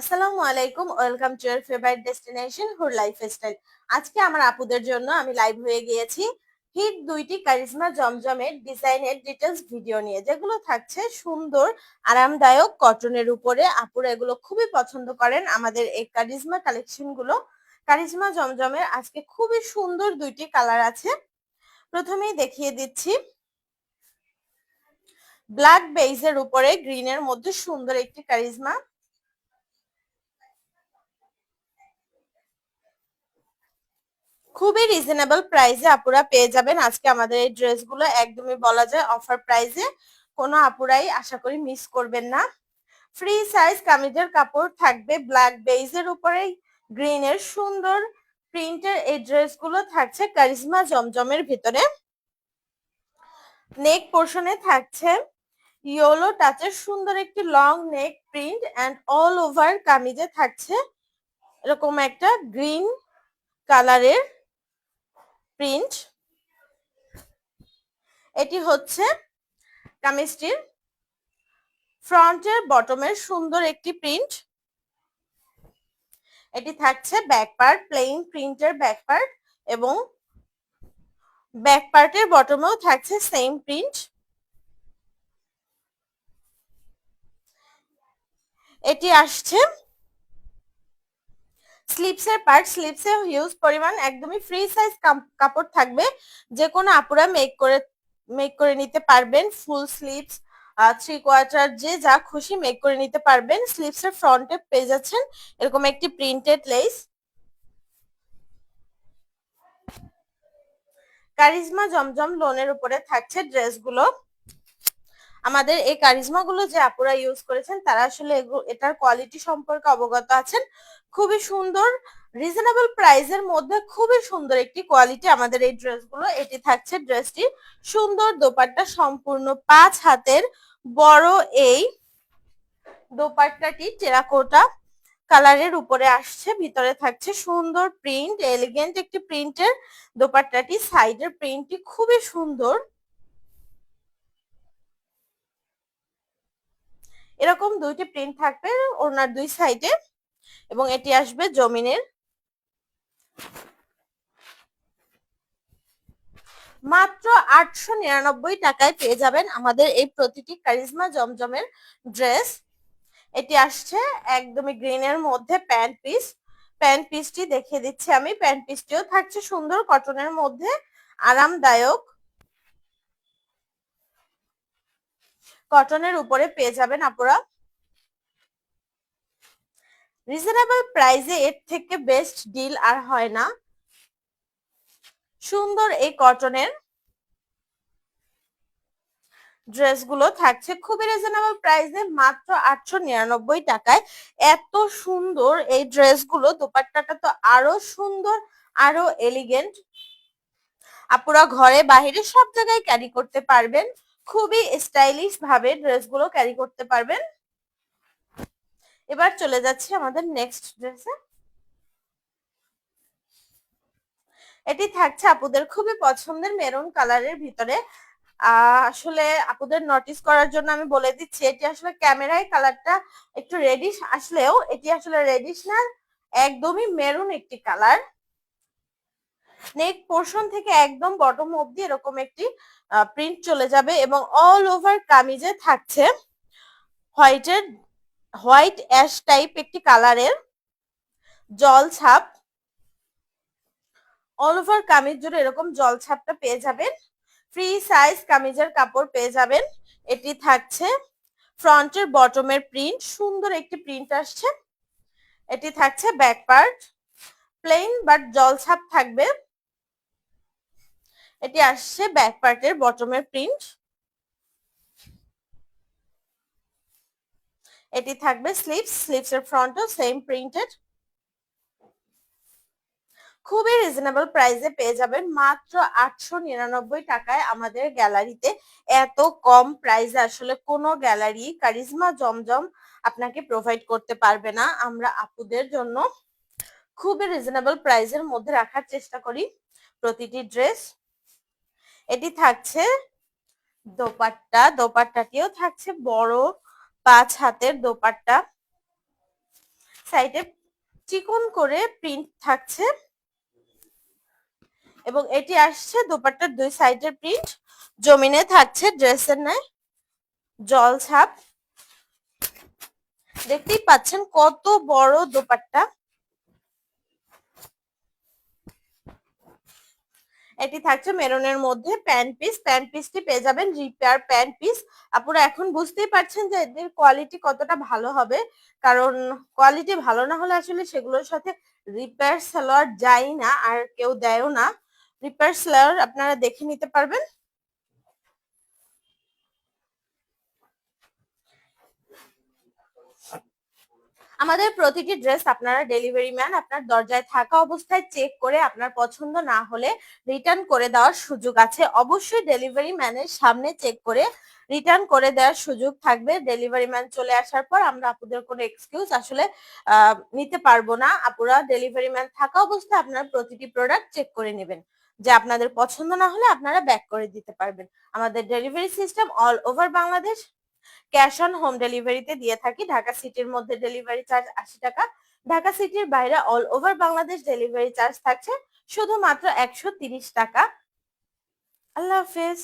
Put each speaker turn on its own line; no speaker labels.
আসসালামু আলাইকুম, welcome to your favourite destination, Hoor life style আজকে আমার আপুদের জন্য আমি লাইভ হয়ে গিয়েছি হিট দুইটি কারিজমা জমজমের ডিজাইনের ডিটেলস ভিডিও নিয়ে, যেগুলো থাকছে সুন্দর, আরামদায়ক কটনের উপরে। আপুরা এগুলো খুবই পছন্দ করেন আমাদের এই কারিজমা কালেকশনগুলো। কারিজমা জমজমের আজকে খুবই সুন্দর দুইটি কালার আছে। প্রথমেই দেখিয়ে দিচ্ছি। ব্ল্যাক বেইজের উপরে গ্রিনের মধ্যে সুন্দর একটি কারিজমা খুবই রিজনেবল প্রাইসে আপুরা পেয়ে যাবেন। আজকে আমাদের এই ড্রেসগুলো একদমই বলা যায় অফার প্রাইসে কোনো আপুরাই আশা করি মিস করবেন না। ফ্রি সাইজ কামিজের কাপড় থাকবে ব্ল্যাক বেইজের উপরে গ্রিনের সুন্দর প্রিন্টের এই ড্রেসগুলো থাকছে কারিজমা জমজমের ভিতরে। নেক পোর্শনে থাকছে ইয়োলো টাচের সুন্দর একটি long neck print and all over কামিজে থাকছে। এরকম একটা গ্রিন কালারের প্রিন্ট। এটি হচ্ছে কামিজটির ফ্রন্টের, বটমের সুন্দর একটি প্রিন্ট। এটি থাকছে ব্যাক পার্ট প্লেইন প্রিন্টের ব্যাক পার্ট এবং ব্যাক পার্টের বটমেও থাকছে সেম প্রিন্ট। এটি আসছে স্লিপসের পার্ট স্লিপসে হিউজ পরিমাণ একদমই ফ্রি সাইজ কাপড় থাকবে। যে কোনো আপুরা মেক করে মেক করে নিতে পারবেন। ফুল স্লিপস থ্রি কোয়ার্টার যে যা খুশি মেক করে নিতে পারবেন। স্লিপস স্লিপসের ফ্রন্টে পেয়ে যাচ্ছেন এরকম একটি প্রিন্টেড লেস কারিজমা জমজম লোনের উপরে থাকছে ড্রেসগুলো আমাদের এই কারিজমা গুলো যে আপুরা ইউজ করেছেন, তারা আসলে এটার কোয়ালিটি সম্পর্কে অবগত আছেন। খুবই সুন্দর রিজনেবল প্রাইসের মধ্যে খুবই সুন্দর একটি কোয়ালিটি আমাদের এই ড্রেসগুলো এটি থাকছে ড্রেসটি সুন্দর দোপাট্টা সম্পূর্ণ পাঁচ হাতের বড় এই দোপাট্টাটি টেরাকোটা কালারের উপরে আসছে। ভিতরে থাকছে সুন্দর প্রিন্ট এলিগেন্ট একটি প্রিন্টের দোপাট্টাটি। সাইডের প্রিন্টটি খুবই সুন্দর। এরকম দুইটি প্রিন্ট থাকবে ওনার দুই সাইডে এবং এটি আসবে জমিনের। মাত্র আটশো নিরানব্বই টাকায় পেয়ে যাবেন আমাদের এই প্রতিটি কারিজমা জমজমের ড্রেস এটি আসছে একদমই গ্রিনের মধ্যে প্যান্ট পিস প্যান্ট পিসটি দেখিয়ে দিচ্ছি আমি। প্যান্ট পিসটিও থাকছে সুন্দর কটনের মধ্যে। আরামদায়ক। কটনের উপরে পেয়ে যাবেন আপনারা। রিজনেবল প্রাইসে এর থেকে বেস্ট ডিল আর হয় না। সুন্দর এই কটনের ড্রেসগুলো থাকছে খুবই রিজনেবল প্রাইসে মাত্র আটশো নিরানব্বই টাকায়। এত সুন্দর এই ড্রেসগুলো দোপাট্টাটা তো আরও সুন্দর, আরও এলিগেন্ট আপুরা ঘরে বাহিরে সব জায়গায় ক্যারি করতে পারবেন। খুবই স্টাইলিশ ভাবে ড্রেসগুলো ক্যারি করতে পারবেন। এবার চলে যাচ্ছি আমাদের নেক্সট ড্রেসে এটি থাকছে আপুদের খুবই পছন্দের মেরুন কালারের ভিতরে। আসলে আপুদের নোটিস করার জন্য আমি বলে দিচ্ছি, এটি আসলে ক্যামেরায় কালারটা একটু রেডিশ আসলেও এটি আসলে রেডিশ না, একদমই মেরুন একটি কালার নেক পোর্শন থেকে একদম বটম অব্দি এরকম একটি প্রিন্ট চলে যাবে এবং অল ওভার কামিজে থাকছে হোয়াইটের হোয়াইট অ্যাশ টাইপ একটি কালারের জল ছাপ। অল ওভার কামিজ জুড়ে এরকম জল ছাপটা পেয়ে যাবেন। ফ্রি সাইজ কামিজের কাপড় পেয়ে যাবেন। এটি থাকছে ফ্রন্টের বটমের প্রিন্ট সুন্দর একটি প্রিন্ট আসছে। এটি থাকছে ব্যাক পার্ট প্লেন বাট জল ছাপ থাকবে। এটি আসছে ব্যাক পার্টের বটমের প্রিন্ট এটি থাকবে স্লিপস স্লিপস এর ফ্রন্টও সেম প্রিন্টেড খুবই রিজনেবল প্রাইসে পেয়ে যাবেন। মাত্র আটশো নিরানব্বই টাকায় আমাদের গ্যালারিতে এত কম প্রাইসে আসলে কোনো গ্যালারি কারিজমা জমজম আপনাকে প্রোভাইড করতে পারবে না। আমরা আপুদের জন্য খুবই রিজনেবল প্রাইসের মধ্যে রাখার চেষ্টা করি প্রতিটি ড্রেস এটি থাকছে দোপাট্টা। দোপাট্টাটিও থাকছে বড় পাঁচ হাতের দোপাট্টা। সাইডে চিকন করে প্রিন্ট থাকছে এবং এটি আসছে দোপাট্টার দুই সাইডের প্রিন্ট। জমিনে থাকছে ড্রেসের নাই জল ছাপ। দেখতেই পাচ্ছেন কত বড় দোপাট্টা। এটি থাকছে মেরুনের মধ্যে প্যান্ট পিস। প্যান্ট পিসটি পেয়ে যাবেন রিপেয়ার প্যান্ট পিস। আপনারা এখন বুঝতেই পারছেন যে এদের কোয়ালিটি কতটা ভালো হবে। কারণ কোয়ালিটি ভালো না হলে আসলে সেগুলোর সাথে রিপেয়ার সালোয়ার যায় না আর কেউ দেয়ও না। রিপেয়ার সালোয়ার আপনারা দেখে নিতে পারবেন। আমাদের প্রতিটি ড্রেস আপনারা ডেলিভারি ম্যান আপনার দরজায় থাকা অবস্থায় চেক করে আপনার পছন্দ না হলে রিটার্ন করে দেওয়ার সুযোগ আছে। অবশ্যই ডেলিভারি ম্যানের সামনে চেক করে রিটার্ন করে দেওয়ার সুযোগ থাকবে। ডেলিভারি ম্যান চলে আসার পর আমরা আপুদের কোনো এক্সকিউজ আসলে নিতে পারব না। আপুরা ডেলিভারি ম্যান থাকা অবস্থায় আপনার প্রতিটি প্রোডাক্ট চেক করে নেবেন। যে আপনাদের পছন্দ না হলে আপনারা ব্যাক করে দিতে পারবেন। আমাদের delivery system all over Bangladesh cash on home ডেলিভারিতে দিয়ে থাকি। ঢাকা সিটির মধ্যে ডেলিভারি চার্জ আশি টাকা। ঢাকা সিটির বাইরে all over Bangladesh delivery charge থাকছে শুধুমাত্র একশো তিরিশ টাকা। আল্লাহ হাফেজ।